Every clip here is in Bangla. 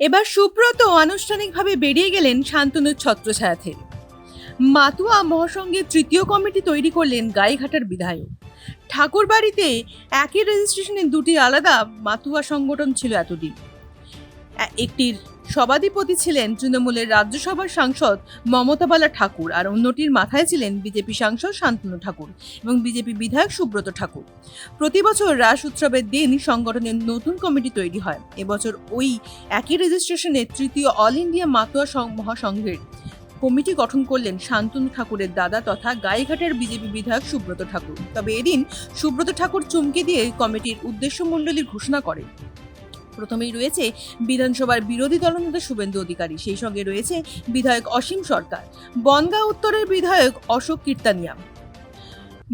এবার সুব্রত আনুষ্ঠানিকভাবে বেরিয়ে গেলেন শান্তনুর ছত্রছায়া থেকে মাতুয়া মহাসংঘের তৃতীয় কমিটি তৈরি করলেন গাইঘাটার বিধায়ক। ঠাকুরবাড়িতে একই রেজিস্ট্রেশনে দুটি আলাদা মাতুয়া সংগঠন ছিল এতদিন। একটির সভাধিপতি ছিলেন তৃণমূলের রাজ্যসভার সাংসদ মমতা বালা ঠাকুর আর অন্যটির মাথায় ছিলেন বিজেপি সাংসদ শান্তনু ঠাকুর এবং বিজেপি বিধায়ক সুব্রত ঠাকুর। প্রতি বছর রাস উৎসবের দিন সংগঠনের নতুন কমিটি তৈরি হয়। এবছর ওই একই রেজিস্ট্রেশনে তৃতীয় অল ইন্ডিয়া মাতোয়া মহাসংঘের কমিটি গঠন করলেন শান্তনু ঠাকুরের দাদা তথা গাইঘাটের বিজেপি বিধায়ক সুব্রত ঠাকুর। তবে এদিন সুব্রত ঠাকুর চমকে দিয়ে কমিটির উদ্দেশ্য মণ্ডলীর ঘোষণা করেন। প্রথমেই রয়েছে বিধানসভার বিরোধী দলনেতা শুভেন্দু অধিকারী, সেই সঙ্গে রয়েছে বিধায়ক অসীম সরকার, বনগাঁ উত্তরের বিধায়ক অশোক কীর্তানিয়া।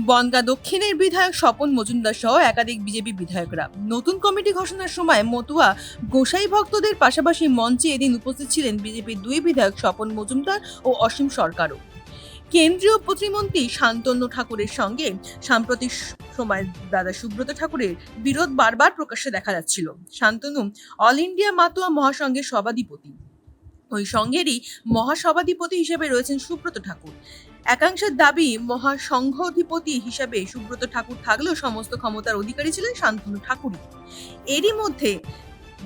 বনগাঁ দক্ষিণের বিধায়ক স্বপন মজুমদার সহ একাধিক বিজেপি বিধায়করা। নতুন কমিটি ঘোষণার সময় মতুয়া গোসাই ভক্তদের পাশাপাশি মঞ্চে এদিন উপস্থিত ছিলেন বিজেপির দুই বিধায়ক স্বপন মজুমদার ও অসীম সরকারও। কেন্দ্রীয় প্রতিমন্ত্রী শান্তনু ঠাকুরের সঙ্গে সাম্প্রতিক সময় দাদা সুব্রত ঠাকুরের বিরোধ বারবার প্রকাশ্যে দেখা যাচ্ছিল। শান্তনু অল ইন্ডিয়া মাতুয়া মহাসংঘের সভাধিপতি। ওই সঙ্গেরই মহাসভাধিপতি হিসেবে রয়েছেন সুব্রত ঠাকুর। একাংশের দাবি, মহাসংঘাধিপতি হিসাবে সুব্রত ঠাকুর থাকলেও সমস্ত ক্ষমতার অধিকারী ছিলেন শান্তনু ঠাকুরই। এরই মধ্যে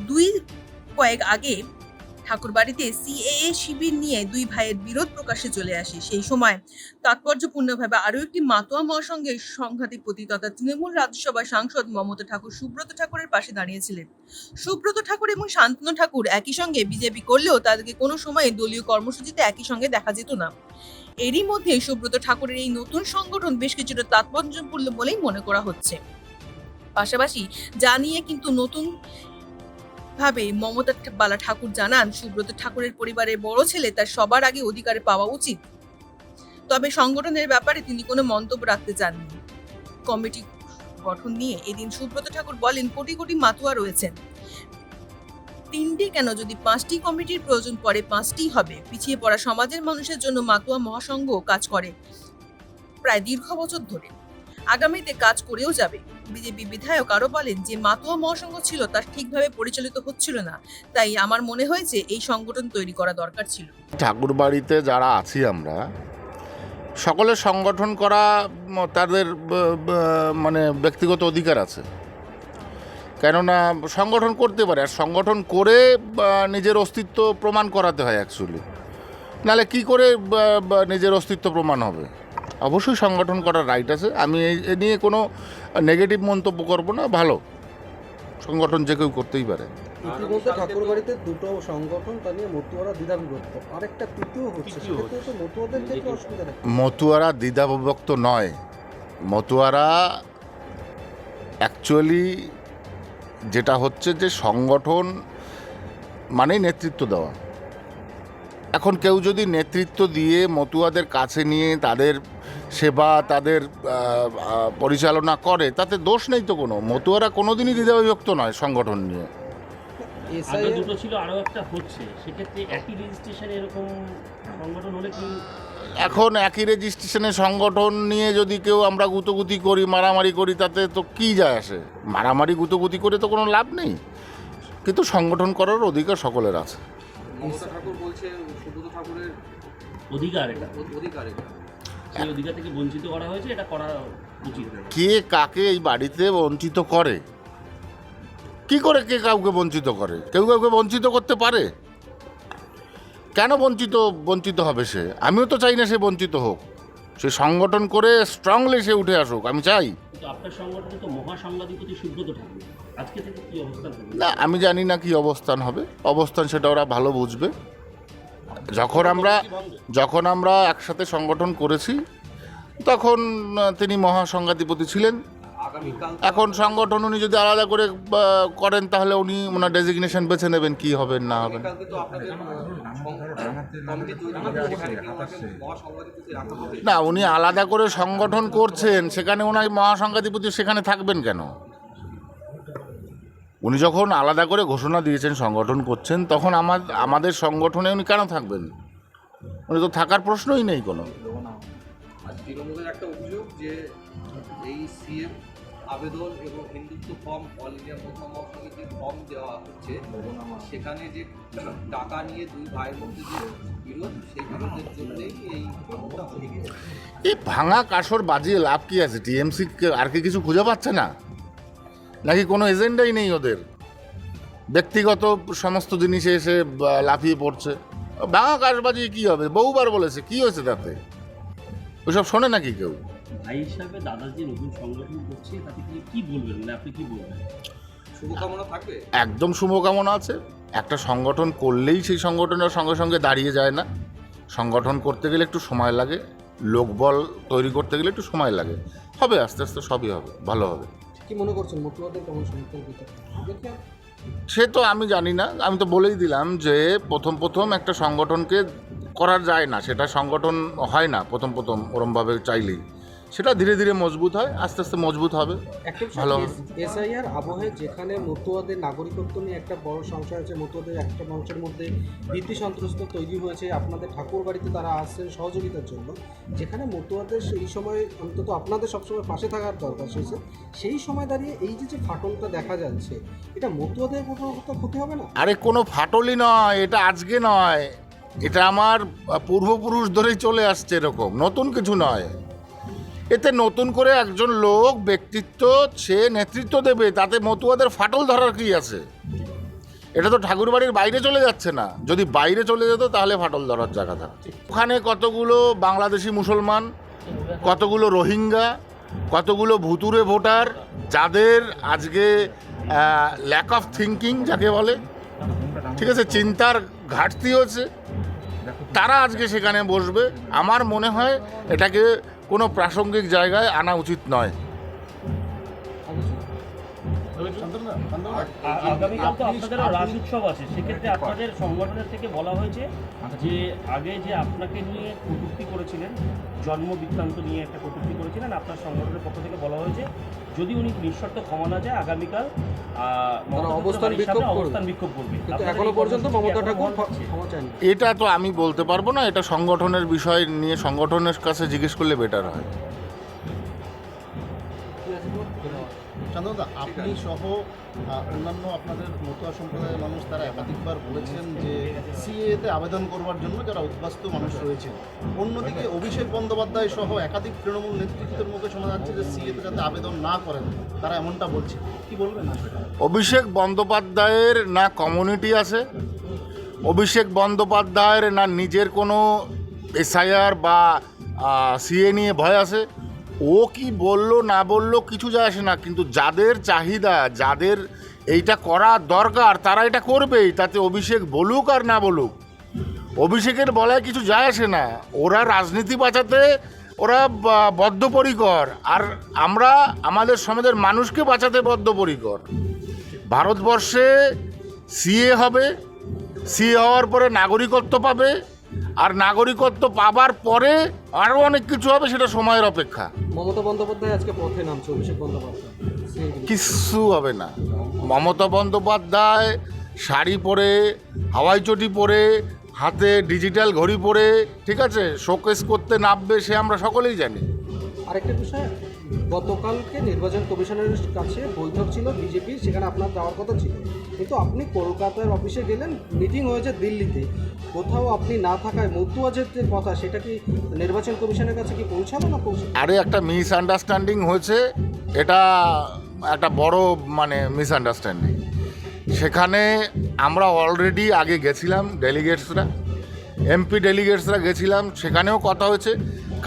দুই কয়েক আগে ঠাকুরবাড়িতে সিএএ শিবির নিয়ে দুই ভাইয়ের বিরোধ প্রকাশে চলে আসে সেই সময়। তাৎপর্যপূর্ণভাবে আরও একটি মাতোয়া মহাসংঘের সংঘাতিক প্রতি তথা তৃণমূল রাজ্যসভার সাংসদ মমতা ঠাকুর সুব্রত ঠাকুরের পাশে দাঁড়িয়েছিলেন। সুব্রত ঠাকুর এবং শান্তনু ঠাকুর একই সঙ্গে বিজেপি করলেও তাদেরকে কোনো সময় দলীয় কর্মসূচিতে একই সঙ্গে দেখা যেত না। এরই মধ্যে সুব্রত ঠাকুরের এই নতুন সংগঠন বেশ কিছুটা তাৎপর্যপূর্ণ বলেই মনে করা হচ্ছে। পাশাপাশি যা নিয়ে কিন্তু নতুন ভাবে মমতা বালা ঠাকুর জানান, সুব্রত ঠাকুরের পরিবারের বড় ছেলে তার সবার আগে অধিকারে পাওয়া উচিত। তবে সংগঠনের ব্যাপারে তিনি কোনো মন্তব্য রাখতে চাননি। কমিটি গঠন নিয়ে এদিন সুব্রত ঠাকুর বলেন, কোটি কোটি মাতুয়া রয়েছেন। তিনটি কেন? যদি পাঁচটি কমিটির প্রয়োজন পড়ে, পাঁচটি হবে। পিছিয়ে পড়া সমাজের মানুষের জন্য মাতুয়া মহাসংঘ কাজ করে। প্রায় দীর্ঘ বছর ধরে। আগামীতে কাজ করেও যাবে। বিজেপি বিধায়ক আরও বলেন যে, মাতুয়া মহাসংঘ ছিল তা ঠিকভাবে পরিচালিত হচ্ছিল না। তাই আমার মনে হয়েছে এই সংগঠন তৈরি করা দরকার ছিল। ঠাকুর বাড়িতে যারা আছি আমরা সকলের সংগঠন করা তাদের মানে ব্যক্তিগত অধিকার আছে। কেননা সংগঠন করতে পারে, আর সংগঠন করে নিজের অস্তিত্ব প্রমাণ করাতে হয় অ্যাকচুয়ালি নাহলে কি করে নিজের অস্তিত্ব প্রমাণ হবে? অবশ্যই সংগঠন করার রাইট আছে। আমি এই- এ নিয়ে কোনো নেগেটিভ মন্তব্য করব না ভালো। সংগঠন যে কেউ করতেই পারে। ইতিমধ্যে ঠাকুরবাড়িতে দুটো সংগঠন তা নিয়ে মতুয়ারা দ্বিধাবিভক্ত। আরেকটা তৃতীয় হচ্ছে তৃতীয় সেক্ষেত্রে তো মতুয়াদের ক্ষেত্রে অসুবিধা নেই। মতুয়ারা দ্বিধাবিভক্ত নয়। মতুয়ারা অ্যাকচুয়ালি যেটা হচ্ছে যে সংগঠন মানেই নেতৃত্ব দেওয়া। এখন কেউ যদি নেতৃত্ব দিয়ে মতুয়াদের কাছে নিয়ে তাদের সেবা তাদের পরিচালনা করে তাতে দোষ নেই তো কোনো। মতুয়ারা কোনোদিনই দ্বিধাবিভক্ত নয় সংগঠন নিয়ে। এসআই আগে দুটো ছিল আরও একটা হচ্ছে। সেক্ষেত্রে একই রেজিস্ট্রেশনে এরকম সংগঠন হলে কি এখন একই রেজিস্ট্রেশনের সংগঠন নিয়ে যদি কেউ আমরা গুতগুতি করি মারামারি করি তাতে তো কি যায় আসে? মারামারি গুতগুতি করে তো কোনো লাভ নেই। কিন্তু সংগঠন করার অধিকার সকলের আছে। ঠাকুর বলছে ঠাকুরের অধিকার এটা। অধিকার এটা। সেই অধিকার থেকে বঞ্চিত করা হয়েছে এটা করা উচিত। কে কাকে এই বাড়িতে বঞ্চিত করে? কি করে কে কাউকে বঞ্চিত করে? কেউ কাউকে বঞ্চিত করতে পারে? কেন বঞ্চিত বঞ্চিত হবে সে? আমিও তো চাই না সে বঞ্চিত হোক। সে সংগঠন করে স্ট্রংলি সে উঠে আসুক আমি চাই। আপনার সংগঠনে তো মহাসাংবাদিকতি সুব্রত ঠাকুর। আজকে থেকে কি অবস্থান না আমি জানি না কি অবস্থান হবে। অবস্থান সেটা ওরা ভালো বুঝবে। যখন আমরা যখন আমরা একসাথে সংগঠন করেছি, তখন তিনি মহাসংঘাধিপতি ছিলেন। এখন সংগঠন উনি যদি আলাদা করে করেন, তাহলে উনি ওনার ডেজিগনেশন বেছে নেবেন কি হবেন না হবেন না, উনি আলাদা করে সংগঠন করছেন, সেখানে ওনার মহাসংঘাধিপতি সেখানে থাকবেন কেন? উনি যখন আলাদা করে ঘোষণা দিয়েছেন সংগঠন করছেন তখন আমার আমাদের সংগঠনে উনি কেন থাকবেন? উনি তো থাকার প্রশ্নই নেই কোনো। তৃণমূলের একটা অভিযোগ যে এই সিএম আবেদন এবং হিন্দুত্ব ফর্ম অল ইন্ডিয়া মহিলা মহাসংঘের ফর্ম দেওয়া হচ্ছে সেখানে যে টাকা নিয়ে দুই ভাইয়ের মধ্যে যে বিরোধ সেই বিরোধের জন্যই এই ফর্মটা গেছে। এই ভাঙা কাসর বাজিয়ে লাভ কি আছে? টিএমসি আর কি কিছু খুঁজে পাচ্ছে না? নাকি কোনো এজেন্ডাই নেই ওদের? ব্যক্তিগত সমস্ত জিনিসে এসে লাফিয়ে পড়ছে। ভাঙা কাশ বাজিয়ে কী হবে? বহুবার বলেছে কি হয়েছে তাতে? ওইসব শোনে নাকি কেউ? ভাই হিসাবে দাদা যে নতুন সংগঠন করছে তাতে কি কি বলবেন? মানে আপনি কি বলবেন? শুভকামনা থাকবে? একদম শুভকামনা আছে। একটা সংগঠন করলেই সেই সংগঠনের সঙ্গে সঙ্গে দাঁড়িয়ে যায় না। সংগঠন করতে গেলে একটু সময় লাগে। লোকবল তৈরি করতে গেলে একটু সময় লাগে। হবে আস্তে আস্তে সবই হবে ভালো হবে। কি মনে করছেন? মুখ্যমন্ত্রী সমর্থন সে তো আমি জানি না। আমি তো বলেই দিলাম যে প্রথম প্রথম একটা সংগঠনকে করা যায় না। সেটা সংগঠন হয় না প্রথম প্রথম ওরমভাবে চাইলেই। সেটা ধীরে ধীরে মজবুত হয় আস্তে আস্তে মজবুত হবে ভালো। এসআইআর আবহে যেখানে মতুয়াদের নাগরিকত্ব নিয়ে একটা বড় সংশয় আছে মতুয়াদের একটা মানুষের মধ্যে ভীতি সন্ত্রস্ত তৈরি হয়েছে আপনাদের ঠাকুর বাড়িতে তারা আসছেন সহযোগিতার জন্য। যেখানে মতুয়াদের সেই সময় অন্তত আপনাদের সবসময় পাশে থাকার দরকার শেষে সেই সময় দাঁড়িয়ে এই যে যে ফাটলটা দেখা যাচ্ছে এটা মতুয়াদের কোনো ক্ষতি হবে না? আরে কোনো ফাটলই নয় এটা আজকে নয়। এটা আমার পূর্বপুরুষ ধরেই চলে আসছে এরকম নতুন কিছু নয়। এতে নতুন করে একজন লোক ব্যক্তিত্ব, সে নেতৃত্ব দেবে, তাতে মতুয়াদের ফাটল ধরার কি আছে? এটা তো ঠাকুরবাড়ির বাইরে চলে যাচ্ছে না। যদি বাইরে চলে যেত, তাহলে ফাটল ধরার জায়গা থাকতো। ওখানে কতগুলো বাংলাদেশি মুসলমান, কতগুলো রোহিঙ্গা, কতগুলো ভুতুরে ভোটার, যাদের আজকে ল্যাক অফ থিঙ্কিং যাকে বলে, ঠিক আছে, চিন্তার ঘাটতি হচ্ছে, তারা আজকে সেখানে বসবে। আমার মনে হয় এটাকে কোনো প্রাসঙ্গিক জায়গায় আনা উচিত নয়। আগামীকাল তো আপনাদের রাস উৎসব আছে সেক্ষেত্রে আপনাদের সংগঠনের থেকে বলা হয়েছে যে আগে যে আপনাকে নিয়ে কটূক্তি করেছিলেন জন্ম বৃত্তান্ত নিয়ে একটা কটূক্তি করেছিলেন আপনার সংগঠনের পক্ষ থেকে বলা হয়েছে যদি উনি নিঃশর্ত ক্ষমা না যায় আগামীকাল এটা তো আমি বলতে পারব না এটা সংগঠনের বিষয় নিয়ে সংগঠনের কাছে জিজ্ঞেস করলে বেটার হয়। চন্দ্রদা আপনি সহ অন্যান্য আপনাদের মতুয়া সম্প্রদায়ের মানুষ তারা একাধিকবার বলেছেন যে সিএতে আবেদন করবার জন্য যারা উদ্বাস্তু মানুষ রয়েছেন অন্যদিকে অভিষেক বন্দ্যোপাধ্যায় সহ একাধিক তৃণমূল নেতৃত্বের মুখে শোনা যাচ্ছে যে সিএতে যাতে আবেদন না করেন, তারা এমনটা বলছে। কি বলবেন? অভিষেক বন্দ্যোপাধ্যায়ের না কমিউনিটি আছে, অভিষেক বন্দ্যোপাধ্যায়ের না নিজের কোনো এসআইআর বা সিএ নিয়ে ভয় আছে ও কি বলল, না বলল, কিছু যায় আসে না। কিন্তু যাদের চাহিদা, যাদের এইটা করা দরকার, তারা এটা করবেই। তাতে অভিষেক বলুক আর না বলুক, অভিষেকের বলায় কিছু যায় আসে না। ওরা রাজনীতি বাঁচাতে, ওরা বদ্ধপরিকর। আর আমরা আমাদের সমাজের মানুষকে বাঁচাতে বদ্ধপরিকর। ভারতবর্ষে সিএ হবে, সিএ হওয়ার পরে নাগরিকত্ব পাবে আর নাগরিকত্ব পাবার পরে আরও অনেক কিছু হবে সেটা সময়ের অপেক্ষা। মমতা বন্দ্যোপাধ্যায় আজকে পথে নামছে অভিষেক বন্দ্যোপাধ্যায়। কিচ্ছু হবে না। মমতা বন্দ্যোপাধ্যায় শাড়ি পরে হাওয়াই চটি পরে হাতে ডিজিটাল ঘড়ি পরে ঠিক আছে? শোকেস করতে নামবে সে আমরা সকলেই জানি। আরেকটা বিষয় গতকালকে নির্বাচন কমিশনের কাছে বৈঠক ছিল, বিজেপির, সেখানে আপনার যাওয়ার কথা ছিল। কিন্তু আপনি কলকাতার অফিসে গেলেন, মিটিং হয়েছে দিল্লিতে। কোথাও আপনি না থাকায় মতুয়াজের যে কথা, সেটা কি নির্বাচন কমিশনের কাছে কি পৌঁছালো না পৌঁছে আরে, একটা মিসআন্ডারস্ট্যান্ডিং হয়েছে। এটা একটা বড় মানে মিসআন্ডারস্ট্যান্ডিং সেখানে আমরা অলরেডি আগে গেছিলাম ডেলিগেটসরা এমপি ডেলিগেটসরা গেছিলাম, সেখানেও কথা হয়েছে।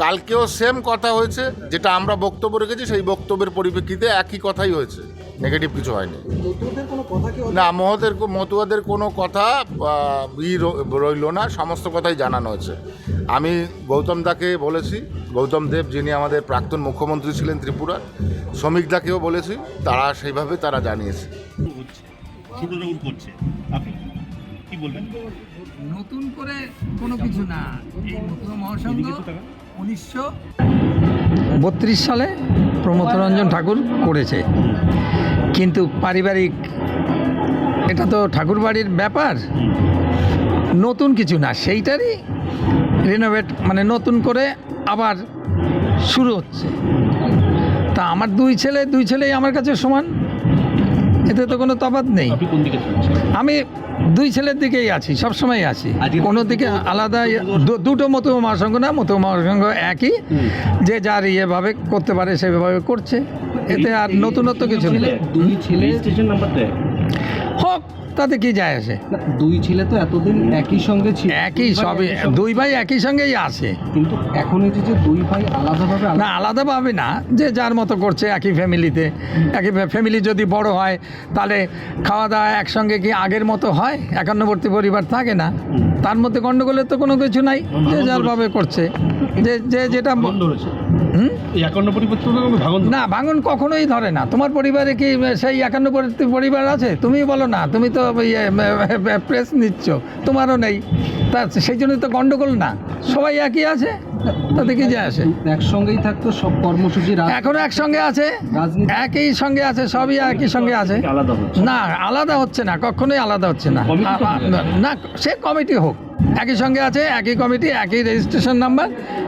কালকেও সেম কথা হয়েছে যেটা আমরা বক্তব্য রেখেছি সেই বক্তব্যের পরিপ্রেক্ষিতে একই কথাই হয়েছে। নেগেটিভ কিছু হয়নি। মতুয়াদের কোনো কথা কি না মহদের মতুয়াদের কোনো কথা ই রইল না সমস্ত কথাই জানানো হয়েছে। আমি গৌতম দাকে বলেছি গৌতম দেব যিনি আমাদের প্রাক্তন মুখ্যমন্ত্রী ছিলেন ত্রিপুরার শ্রমিক দাকেও বলেছি তারা সেইভাবে তারা জানিয়েছে। নতুন করে কোনো কিছু না। এই নতুন মহাসংঘ। উনিশশো বত্রিশ সালে প্রমথরঞ্জন ঠাকুর করেছে। কিন্তু পারিবারিক, এটা তো ঠাকুর বাড়ির ব্যাপার। নতুন কিছু না, সেইটারই রিনোভেট মানে নতুন করে আবার শুরু হচ্ছে। তা আমার দুই ছেলে, দুই ছেলেই আমার কাছে সমান। এতে তো কোনো তফাৎ নেই। আমি দুই ছেলের দিকেই আছি সবসময় আছি। কোনো দিকে আলাদা দুটো মতো মহাসংঘ না মতো মহাসংঘ একই। যে যার ইয়েভাবে করতে পারে সেভাবে করছে। এতে আর নতুনত্ব কিছু নেই। হোক তাতে কি যায় আসে? দুই ছেলে তো এতদিন একই সঙ্গে ছিল। একই সবে দুই ভাই একই সঙ্গেই আছে কিন্তু এখন এই যে দুই ভাই আলাদাভাবে না আলাদাভাবে না যে যার মতো করছে একই ফ্যামিলিতে। একই ফ্যামিলি যদি বড় হয় তাহলে খাওয়া দাওয়া একসঙ্গে কি আগের মতো হয়? একান্নবর্তী পরিবার থাকে না। তার মধ্যে গণ্ডগোলের তো কোনো কিছু নাই যে যারভাবে করছে। যে যে যেটা একান্ন পরিবর্তন না ভাঙন কখনোই ধরে না। তোমার পরিবারে কি সেই একান্নবর্তী পরিবার আছে? তুমি বলো না তুমি তো প্রেস নিচ্ছ তোমারও নেই। তা সেই জন্য তো গণ্ডগোল না। সবাই একই আছে? তাতে কি যায় আসে? একসঙ্গেই থাকতো সব কর্মসূচি এখনও একসঙ্গে আছে? একই সঙ্গে আছে সবই একই সঙ্গে আছে? আলাদা হচ্ছে। না আলাদা হচ্ছে না কখনোই আলাদা হচ্ছে না। না সে কমিটি হোক। একই সঙ্গে আছে একই কমিটি একই রেজিস্ট্রেশন নাম্বার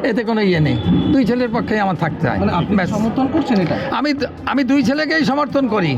এতে কোনো ইয়ে নেই। দুই ছেলের পক্ষেই আমার থাকতে হয়। মানে আপনি সমর্থন করছেন এটা? আমি আমি দুই ছেলেকেই সমর্থন করি।